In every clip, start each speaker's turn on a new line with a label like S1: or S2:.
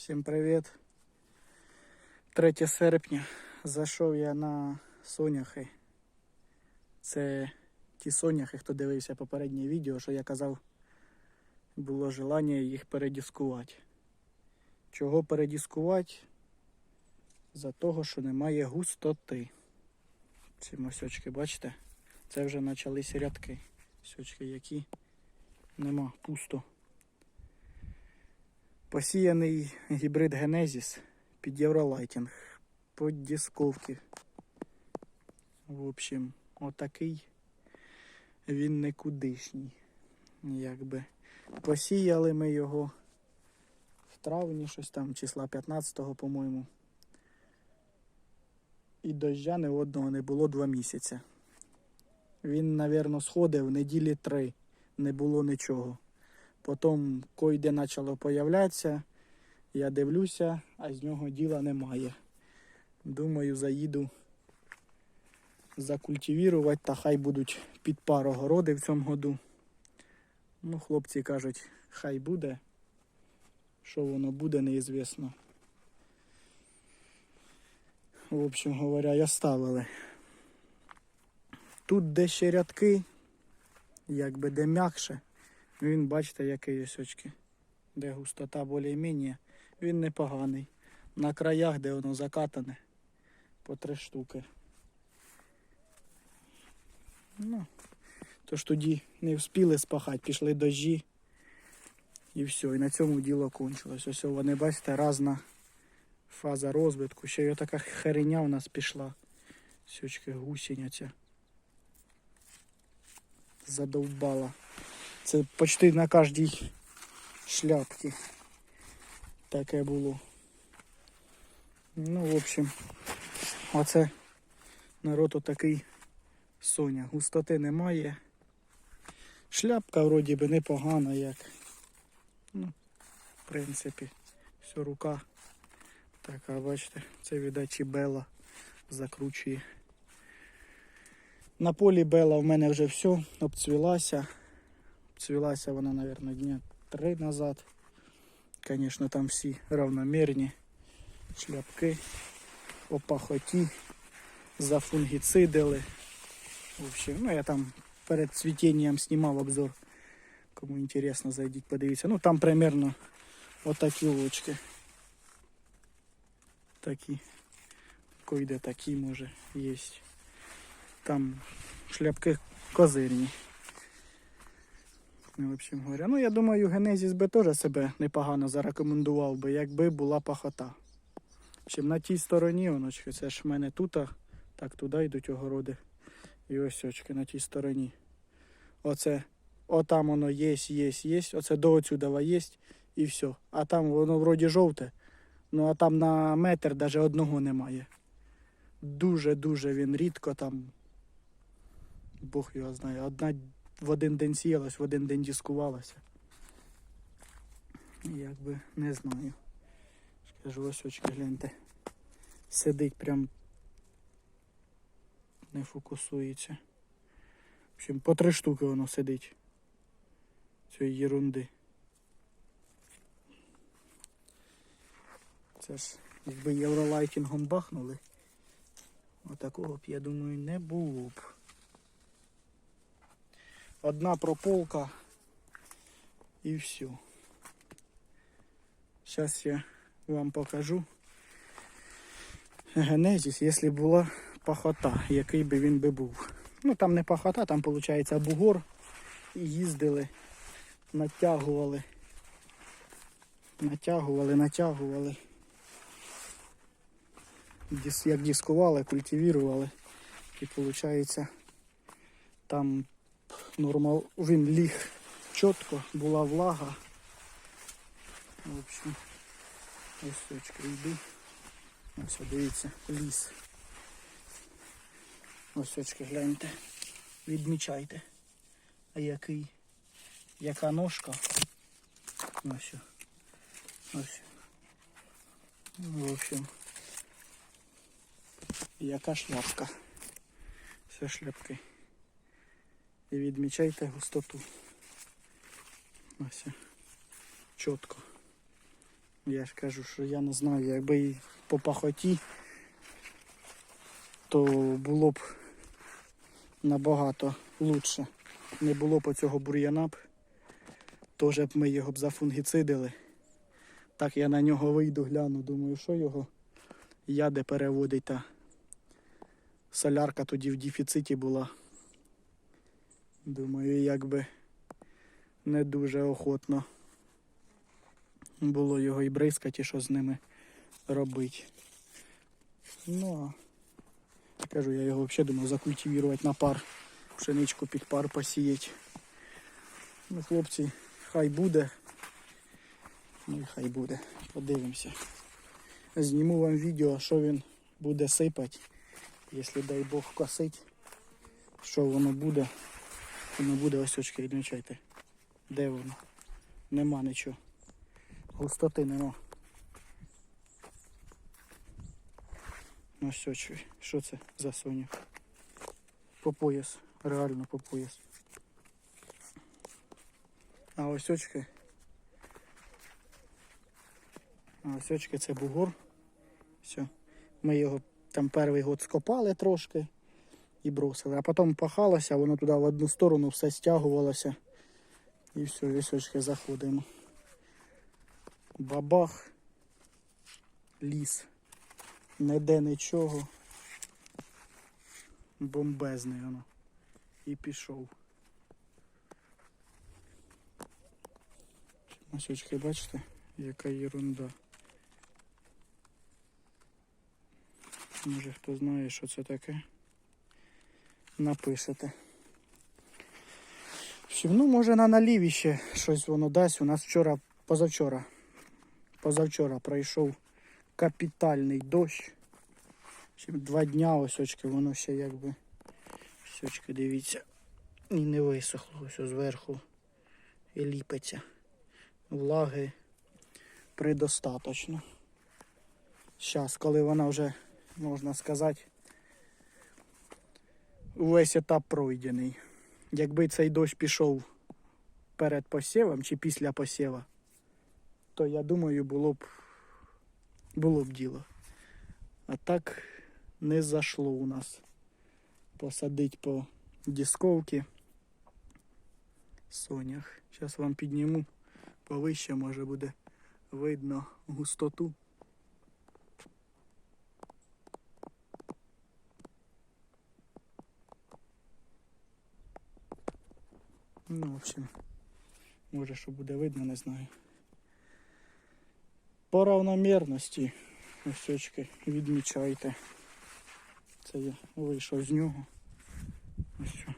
S1: Всім привіт. 3 серпня. Зайшов я на соняхи. Це ті соняхи, хто дивився попереднє відео, що я казав, було желання їх передіскувати. Чого передіскувати? За того, що немає густоти. Ці масочки, бачите? Це вже почалися рядки. Сочки які нема, пусто. Посіяний гібрид Генезіс під Євролайтінг, під дисковки. В общем, отакий він никудишній. Якби. Посіяли ми його в травні, щось там, числа 15-го, по-моєму. І дождя ні одного не було два місяці. Він, напевно, сходив неділі три, не було нічого. Потім койде почало появлятися, я дивлюся, а з нього діла немає. Думаю, заїду закультивірувати та хай будуть під пару городи в цьому году. Ну, хлопці кажуть, хай буде. Що воно буде, неізвісно. В общем говоря, я ставили. Тут де ще рядки, якби де м'якше. Він, бачите, який ось очки. Де густота більш-менш, він непоганий. На краях, де воно закатане, по три штуки. Ну, тож тоді не встигли спахати, пішли дожі. І все, і на цьому діло кончилось. Ось вони, бачите, різна фаза розвитку. Ще й така хереня у нас пішла. Сючки гусеняця. Задовбала. Це почти на кожній шляпці таке було. Ну, в общем, оце народ отакий соня. Густоти немає. Шляпка вроді би непогана як. Ну, в принципі, все рука така, бачите, це видать чібела закручує. На полі бела в мене вже все обцвілася. Цвілася вона, мабуть, дня три назад. Звісно, там всі равномірні шляпки, опахоті, зафунгіцидили. В общем, ну я там перед цвітінням знімав обзор. Кому інтересно, зайдіть, подивіться. Ну там примерно отакі очки. Такі. Койде такі може є. Там шляпки козирні. В общем говоря. Ну, я думаю, Генезіс би теж себе непогано зарекомендував би, якби була пахота. Чим на тій стороні, оночки, це ж в мене тут, так туди йдуть огороди. І ось очки на тій стороні. Оце, отам воно є, є, є. Оце до отсюда є і все. А там воно вроді жовте. Ну а там на метр навіть одного немає. Дуже-дуже він рідко там. Бог його знає. Одна в один день сіялась, в один день дискувалася. Якби не знаю. Скажу, ось очки гляньте. Сидить прям не фокусується. В общем, по три штуки воно сидить. Цієї єрунди. Це ж якби євролайтінгом бахнули. Отакого б, я думаю, не було б одна прополка і все. Зараз я вам покажу генезис, якщо була пахота, який би він би був. Ну там не пахота, там виходить бугор. І їздили, натягували, натягували, натягували. Як дискували, культивірували. І виходить там нормал, він ліг чітко, була влага. В общем, ось точка йду. Ось дивіться, ліс. Ось очки гляньте. Відмічайте. А який? Яка ножка? Ось. Ось. В общем. Яка шляпка. Все шляпки і відмічайте густоту. Ось. Чітко. Я ж кажу, що я не знаю, якби по пахоті, то було б набагато лучше. Не було б цього бур'яна б, теж б ми його б зафунгіцидили. Так я на нього вийду, гляну, думаю, що його яде переводить та солярка тоді в дефіциті була. Думаю, якби не дуже охотно було його і бризкати, і що з ними робити. Ну, а кажу, я його взагалі думав закультивувати на пар, пшеничку під пар посіяти. Ну, хлопці, хай буде. Ну і хай буде. Подивимося. Зніму вам відео, що він буде сипати. Якщо дай Бог косить, що воно буде. Воно буде ось очки, відмічайте. Де воно? Нема нічого. Густоти нема. Ось очі. Що це за соняк? По пояс. Реально по пояс. А ось очки. А ось очки це бугор. Все. Ми його там перший год скопали трошки і бросили. А потім пахалося, воно туди в одну сторону все стягувалося. І все, вісочки заходимо. Бабах. Ліс. Ніде нічого. Бомбезний воно. І пішов. Масючки, бачите, яка ерунда. Може хто знає, що це таке. Напишете. Ну, може на наліві ще щось воно дасть. У нас вчора, позавчора. Позавчора пройшов капітальний дощ. Два дня ось очки, воно ще якби. Ось дивіться. І не висохло ось зверху. І ліпиться. Влаги предостаточно. Зараз, коли вона вже, можна сказати, весь етап пройдений. Якби цей дощ пішов перед посівом чи після посіва, то я думаю, було б було б діло. А так не зайшло у нас. Посадить по дисковці сонях. Зараз вам підніму повище, може буде видно густоту. Ну, в общем, може, що буде видно, не знаю. По равномірності ось відмічайте. Це я вийшов з нього. Ось що.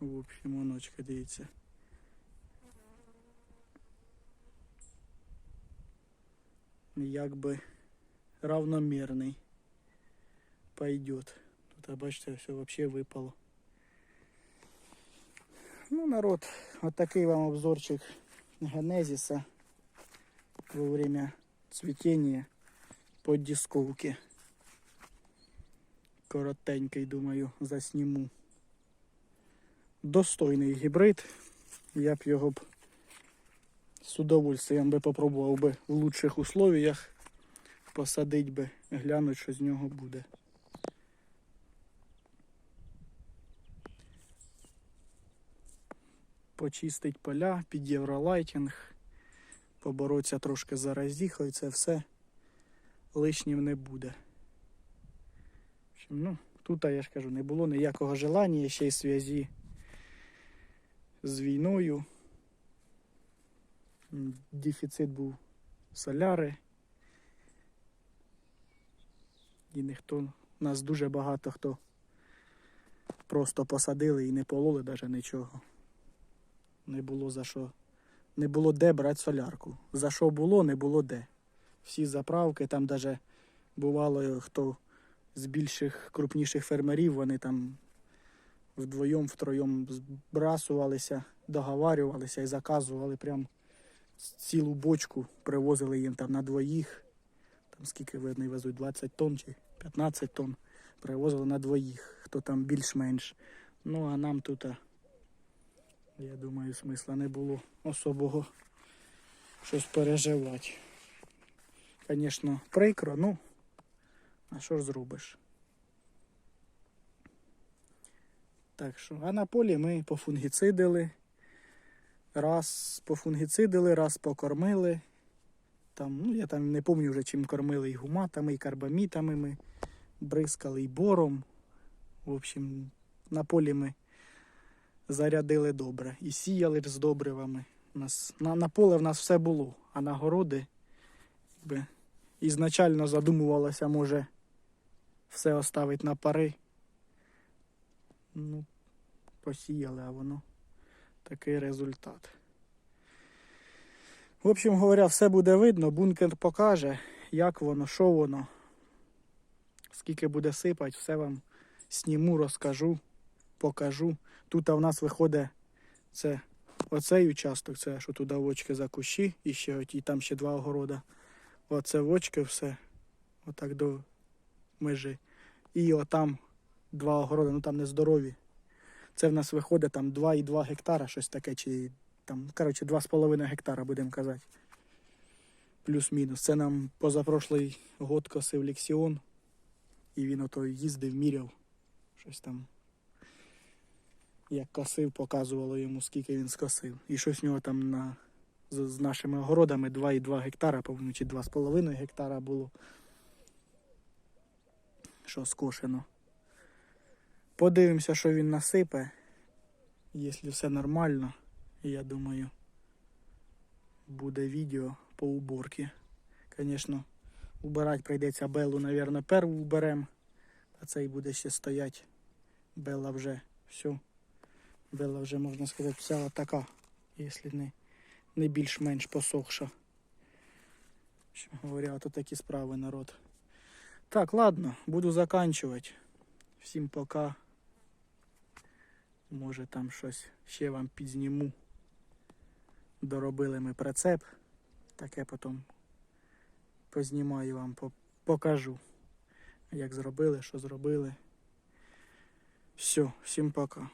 S1: В общем, оночка, дивіться. Якби равномірний пойдет. Тут, бачите, все вообще випало. Ну, народ, вот такий вам обзорчик генезиса во время цветения по дисковке. Коротенький, думаю, засніму. Достойний гібрид. Я б його б з удовольствием би попробував би в лучших условиях посадить би, глянуть, що з нього буде. Почистить поля під євролайтінг, поборотися трошки за разіхо і це все лишнім не буде. Ну, тут, я ж кажу, не було ніякого желання ще й зв'язі з війною. Дефіцит був соляри. І ніхто, нас дуже багато хто просто посадили і не пололи навіть нічого. Не було за що. Не було де брати солярку. За що було, не було де. Всі заправки, там навіть бувало, хто з більших, крупніших фермерів, вони там вдвоєм, втроєм збрасувалися, договарювалися і заказували прям цілу бочку, привозили їм там на двоїх. Там скільки вони везуть, 20 тонн чи 15 тонн. Привозили на двоїх, хто там більш-менш. Ну а нам тут. Я думаю, смисла не було особого щось переживати. Звісно, прикро, ну, а що ж зробиш? Так що, а на полі ми пофунгіцидили. Раз пофунгіцидили, раз покормили. Там, ну, я там не пам'ятаю вже, чим кормили і гуматами, і карбамітами ми бризкали, і бором. В общем, на полі ми зарядили добре. І сіяли з добривами. У нас, на, на поле в нас все було, а на городи якби, ізначально задумувалося, може, все оставить на пари. Ну, посіяли, а воно такий результат. В общем говоря, все буде видно, бункер покаже, як воно, що воно. Скільки буде сипати, все вам сніму, розкажу, покажу. Тут в нас виходить це оцей участок, це що туди вочки за кущі, і ще оті, там ще два огорода. Оце вочки все. Отак до межі. І отам два огороди, ну там не здорові. Це в нас виходить там 2,2 гектара, щось таке, чи там, коротше, 2,5 гектара, будемо казати. Плюс-мінус. Це нам позапрошлий год косив Лексіон. І він ото їздив, міряв. Щось там. Як косив, показувало йому, скільки він скосив. І щось в нього там на, з, з нашими огородами 2,2 гектара, по-моєму, чи 2,5 гектара було. Що скошено. Подивимося, що він насипе. Якщо все нормально, я думаю, буде відео по уборці. Звісно, убирати прийдеться Беллу, мабуть, перву уберемо. А цей буде ще стоять. Белла вже все. Белла вже, можна сказати, вся така, якщо не, не більш-менш посохша. Що говоря, то такі справи, народ. Так, ладно, буду заканчувати. Всім пока. Може там щось ще вам підзніму. Доробили ми прицеп. Таке потім познімаю вам, покажу, як зробили, що зробили. Все, всім пока.